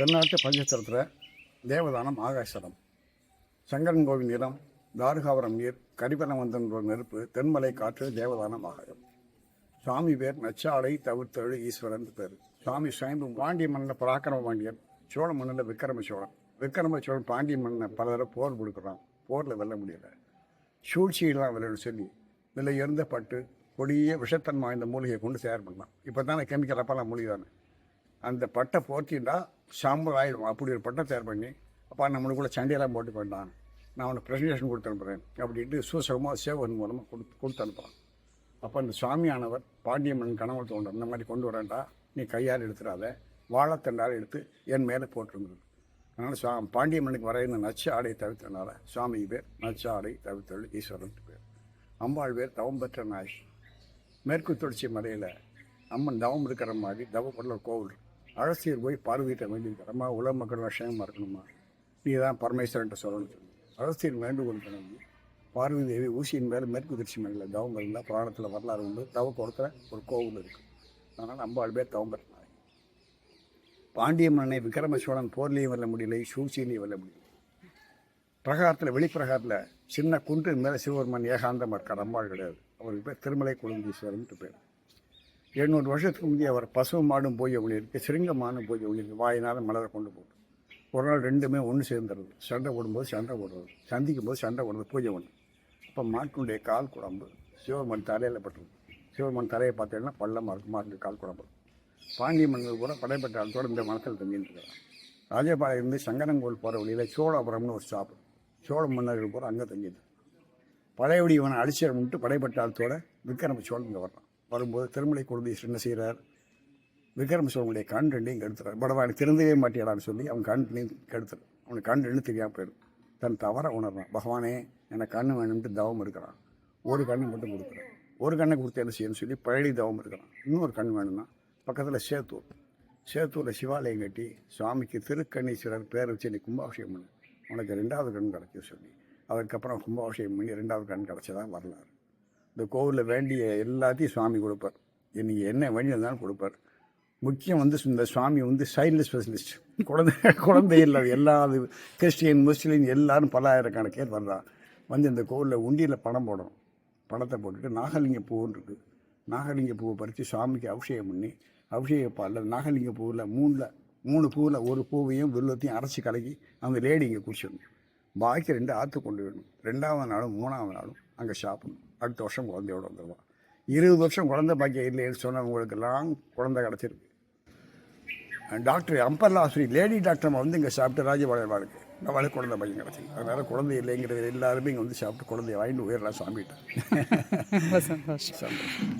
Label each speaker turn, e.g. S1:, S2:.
S1: தென்னாட்டு பஞ்சத்திரத்தில் தேவதானம் ஆகாசரம். சங்கரன் கோவில் நிலம் தாருகாவரம் நீர் கரிபனவந்தன் ஒரு நெருப்பு தென்மலை காற்று தேவதானம் ஆகாயம். சாமி பேர் நச்சாலை தவிர்த்தழு ஈஸ்வரன் பேர். சாமி சுயம்பு பாண்டிய மன்னன் பராக்கிரம பாண்டியன் சோழ மன்னன் விக்ரம சோழன். விக்ரம சோழன் பாண்டிய மன்னனை பல தடவை போர் கொடுக்குறான். போரில் வெல்ல முடியல. சூழ்ச்சியெல்லாம் விளையாட சொல்லி இதில் இருந்த பட்டு கொடிய விஷத்தன்மை வாய்ந்த மூலிகையை கொண்டு தயார் பண்ணலாம் இப்போ தானே கெமிக்கல் அப்பெல்லாம் மூலிகை தானே அந்த பட்டை போர்த்தின்னா சாம்பல் ஆயிடும் அப்படி ஒரு பட்டம் தயார் பண்ணி அப்பா நம்மளுக்குள்ள சண்டையெல்லாம் போட்டு வேண்டாம் நான் அவனுக்கு ப்ரெசன்டேஷன் கொடுத்து அனுப்புகிறேன் அப்படின்ட்டு சூசகமாக சேவகன் மூலமாக கொடுத்து கொடுத்து அனுப்புகிறான் அப்போ அந்த சுவாமியானவர் பாண்டியம்மன் கனவு தோன்றும். இந்த மாதிரி கொண்டு வரேன்டா நீ கையால் எடுத்துடாத. வாழைத்தண்டால் எடுத்து என் மேலே போட்டுருந்தது அதனால் சுவா பாண்டியம்மனுக்கு வர இந்த நச்சு ஆடை தவிர்த்தனால சுவாமி பேர் நச்சு ஆடை தவிர்த்தல் ஈஸ்வரன் பேர். அம்பாள் பேர் தவம் பெற்ற நாய் மேற்கு தொடர்ச்சி மலையில் அம்மன் தவம் இருக்கிற மாதிரி தவப்படல ஒரு கோவில் அழசியர் போய் பார்வையிட்ட வேண்டியிருக்கிறமா? உலக மக்கள் விஷயமா இருக்கணுமா? நீ தான் பரமேஸ்வரன்ட்ட சொல்லணும்னு சொல்லி. அழசியர் வேண்டுகோள் பண்ணி பார்வதி தேவி ஊசியின் மேலே மேற்கு திருச்சி மலையில் தவங்கள் இருந்தால் புராணத்தில் வரலாறு உண்டு. தவ கொடுக்குற ஒரு கோவில் இருக்குது அதனால் அம்பாள் பேர் தவம் பாண்டிய மன்னனை விக்ரம சோழன் போர்லேயும் வரல முடியலை சூழ்ச்சியிலையும் வரல முடியல. பிரகாரத்தில் வெளிப்பிரகாரத்தில் சின்ன குன்றின் மேலே சிவபெருமான் ஏகாந்தம் இருக்கார் அம்பாள் கிடையாது. அவருக்கு பேர் திருமலை குழுந்தீஸ்வரன்ட்டு பேர். எழுநூறு வருஷத்துக்கு முந்தைய அவர் பசுவும் மாடும் போய் ஒளியிருக்கு சிறுங்கமானும் போய் ஒளியிருக்கு வாயினால் மலரை கொண்டு போட்டு. ஒரு நாள் ரெண்டுமே ஒன்று சேர்ந்துருது. சண்டை போடும்போது சண்டை போடுறது சந்திக்கும் போது சண்டை போடுறது பூஜை ஒன்று அப்போ மாட்டினுடைய கால் குழம்பு சிவபெருமான் தலையில் பட்டுருது. சிவபெருமான் தலையை பார்த்தீங்கன்னா பள்ளமாக இருக்கும் மாட்டு கால் குழம்பு. பாண்டிய மன்னர் கூட படைப்பட்டாளத்தோடு இந்த மனத்தில் தங்கிட்டு இருக்கிறார் ராஜபாளையம் இருந்து சங்கரங்கோல் போகிற வழியில் சோழபுரம்னு ஒரு ஸ்டாப் சோழ மன்னர்கள் கூட அங்கே தங்கிட்டு பழையபடி இவனை அடிச்சிடம்ட்டு படைப்பட்ட ஆளத்தோட விக்ரம சோழன் இங்கே வர்றான் வரும்போது திருமலை குருதீஸ்வரர் என்ன செய்கிறார் விக்ரம சோழனுடைய கண் ரெண்டையும் கெடுத்துறார். படவானி எனக்கு மாட்டேடான்னு மாட்டியாடான்னு சொல்லி அவன் கண் ரெண்டையும் கெடுத்துறான் அவனுக்கு கண் ரெண்டு தெரியாமல் போயிடும். தன் தவறை உணர்றான். பகவானே எனக்கு கண்ணு வேணும்ட்டு தவம் இருக்கிறான். ஒரு கண்ணு மட்டும் கொடுக்குறான். ஒரு கண்ணை கொடுத்து என்ன செய்யணும்னு சொல்லி பழனி தவம் இருக்கிறான். இன்னொரு கண் வேணும்னா பக்கத்தில் சேத்தூர். சேத்தூரில் சிவாலயம் கட்டி சுவாமிக்கு திருக்கண்ணீஸ்வரர் பேர் வச்சு நீ கும்பாபிஷேகம் பண்ணு. உனக்கு ரெண்டாவது கண் கிடைக்கும் சொல்லி. அதுக்கப்புறம் கும்பாபிஷேகம் பண்ணி ரெண்டாவது கண் கிடச்சதான் வரலாறு. இந்த கோவிலில் வேண்டிய எல்லாத்தையும் சுவாமி கொடுப்பார். இன்றைக்கி என்ன வேண்டி இருந்தாலும் கொடுப்பார். முக்கியம் வந்து இந்த சுவாமி வந்து சைல்டு ஸ்பெஷலிஸ்ட் குழந்தை குழந்தை இல்லை. எல்லா இது கிறிஸ்டியன் முஸ்லீம் எல்லாரும் பல்லாயிரக்கணக்கேர் வர்றான் வந்து இந்த கோவிலில் உண்டியில் பணம் போடணும். பணத்தை போட்டுட்டு நாகலிங்க பூன்னு இருக்குது நாகலிங்க பூவை பறித்து சுவாமிக்கு அபிஷேகம் பண்ணி அபிஷேக பாலில் நாகலிங்க பூவில் மூணில் மூணு பூவில் ஒரு பூவையும் வெள்ளத்தையும் அரைச்சி கலக்கி அவங்க லேடி இங்கே குடிச்சிடணும் பாக்கி ரெண்டு ஆற்று கொண்டு வரணும் ரெண்டாவது நாளும் மூணாவது நாளும் அங்கே சாப்பிடணும். அடுத்த வருஷம் குழந்தையோட வந்துடுவான் இருபது வருஷம் குழந்தை பாக்கியம் இல்லைன்னு சொன்னவங்களுக்கெல்லாம் குழந்தை கிடச்சிருக்கு. டாக்டர் அம்பர்லாஸ்ரீ லேடி டாக்டர் வந்து இங்கே சாப்பிட்டு ராஜபாளையம் வாழ்க்கை. வாழ்க்கை குழந்தை பையன் கிடச்சி அதனால் குழந்தை இல்லைங்கிறது எல்லாருமே இங்கே வந்து சாப்பிட்டு குழந்தைய வாங்கிட்டு
S2: ரொம்ப சந்தோஷம்.
S1: சந்தோஷம்.